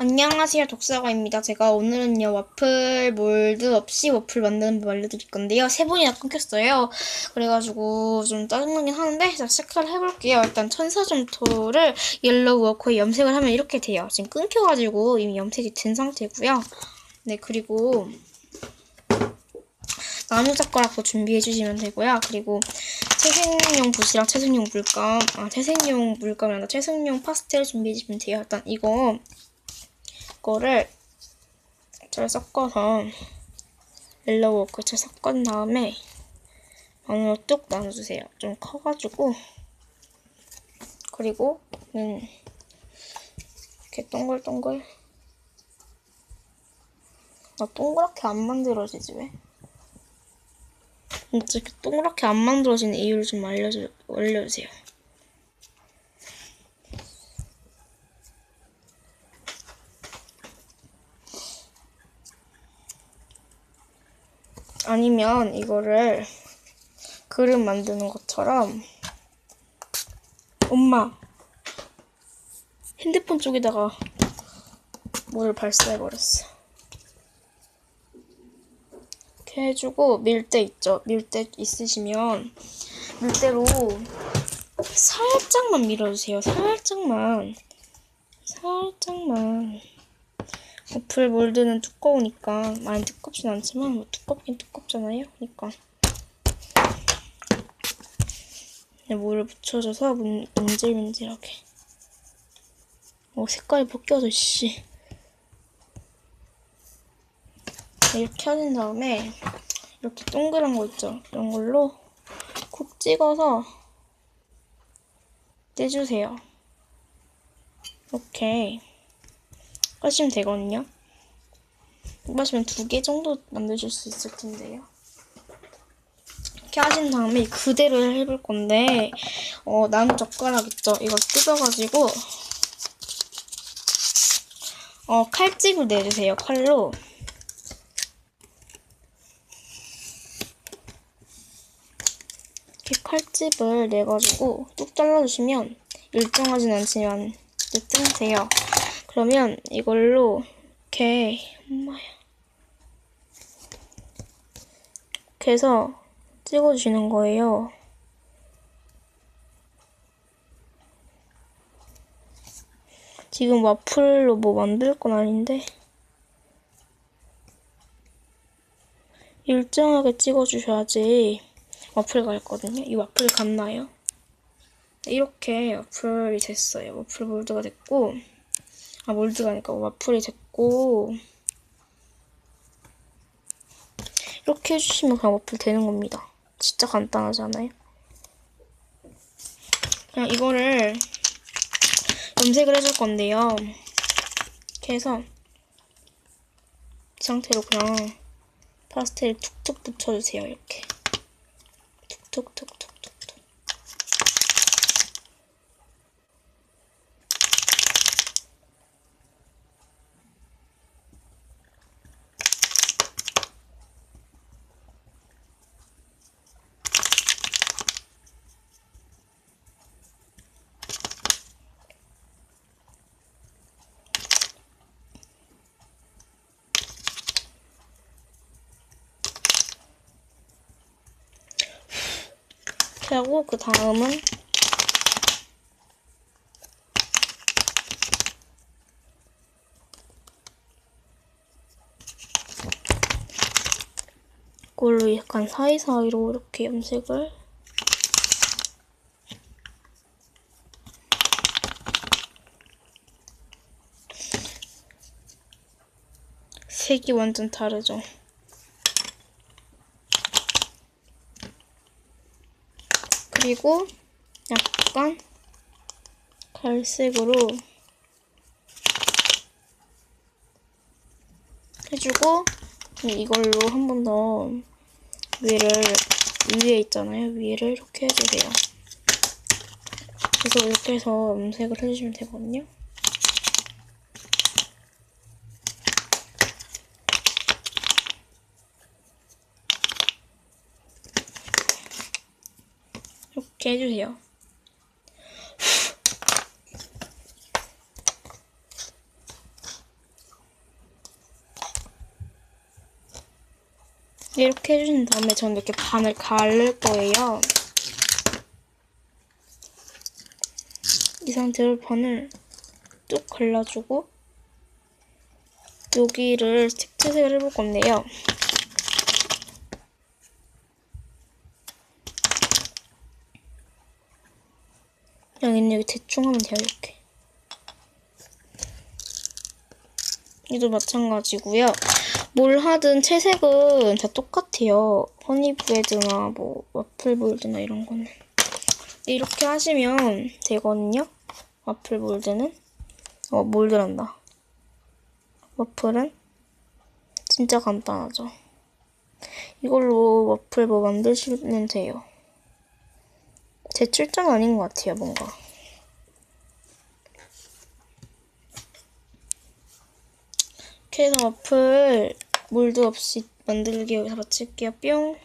안녕하세요, 독사과입니다. 제가 오늘은요, 와플 몰드 없이 와플 만드는 법 알려드릴 건데요. 세 번이나 끊겼어요. 그래가지고 좀 짜증나긴 하는데, 자, 시작을 해볼게요. 일단 천사점토를 옐로우 워커에 염색을 하면 이렇게 돼요. 지금 끊겨가지고 이미 염색이 된 상태고요. 네, 그리고 나무젓가락도 준비해주시면 되고요. 그리고 채색용 붓이랑 채색용 물감, 아, 채색용 물감이 아니라 채색용 파스텔 준비해주시면 돼요. 일단 이거, 이거를 잘 섞어서 옐로우 워크 잘 섞은 다음에 반으로 뚝 나눠주세요. 좀 커가지고 그리고 음, 이렇게 동글동글 나 동그랗게 안 만들어지지 왜? 진짜 이렇게 동그랗게 안 만들어지는 이유를 좀 알려주, 알려주세요. 아니면 이거를 그림 만드는 것처럼 엄마 핸드폰 쪽에다가 물을 발사해버렸어. 이렇게 해주고 밀대 있죠? 밀대 있으시면 밀대로 살짝만 밀어주세요. 살짝만. 살짝만. 어플 몰드는 두꺼우니까 많이 두껍진 않지만 뭐 두껍긴 두껍잖아요. 그러니까 물을 묻혀줘서 문, 문질문질하게. 어 색깔이 벗겨져 씨. 이렇게 하신 다음에 이렇게 동그란 거 있죠? 이런 걸로 콕 찍어서 떼주세요. 이렇게 하시면 되거든요. 이거 하시면 두 개 정도 만드실 수 있을 텐데요. 이렇게 하신 다음에 그대로 해볼 건데 어, 나무 젓가락 있죠? 이걸 뜯어가지고 어, 칼집을 내주세요. 칼로 이렇게 칼집을 내가지고 뚝 잘라주시면 일정하진 않지만 돼요. 그러면 이걸로 이렇게 엄마야 이렇게 해서 찍어주시는 거예요. 지금 와플로 뭐 만들 건 아닌데 일정하게 찍어주셔야지 와플가 있거든요. 이 와플 같나요? 이렇게 와플이 됐어요. 와플 몰드가 됐고 아 몰드가 아니까 와플이 됐고 이렇게 해주시면 그냥 와플 되는 겁니다. 진짜 간단하지 않아요? 그냥 이거를 염색을 해줄 건데요. 이렇게 해서 이 상태로 그냥 파스텔 툭툭 붙여주세요. 이렇게 툭툭툭툭툭툭 이렇게 하고 그 다음은 이걸로 약간 사이사이로 이렇게 염색을 색이 완전 다르죠. 그리고 약간 갈색으로 해주고 이걸로 한 번 더 위를 위에 있잖아요. 위를 이렇게 해주세요. 그래서 이렇게 해서 염색을 해주시면 되거든요. 이렇게 해주세요. 이렇게 해주신 다음에 저는 이렇게 반을 갈을 거예요. 이 상태로 반을 쭉 갈라주고 여기를 색채색을 해볼 건데요. 여기는 여기 대충 하면 돼요, 이렇게. 이도 마찬가지고요. 뭘 하든 채색은 다 똑같아요. 허니브레드나 뭐 와플볼드나 이런 거는 이렇게 하시면 되거든요. 와플볼드는 어 몰드란다. 와플은 진짜 간단하죠. 이걸로 와플 뭐 만드시면 돼요. 제 출장 아닌 것 같아요, 뭔가. 해서 와플 몰드 없이 만들기 여기서 마칠게요. 뿅.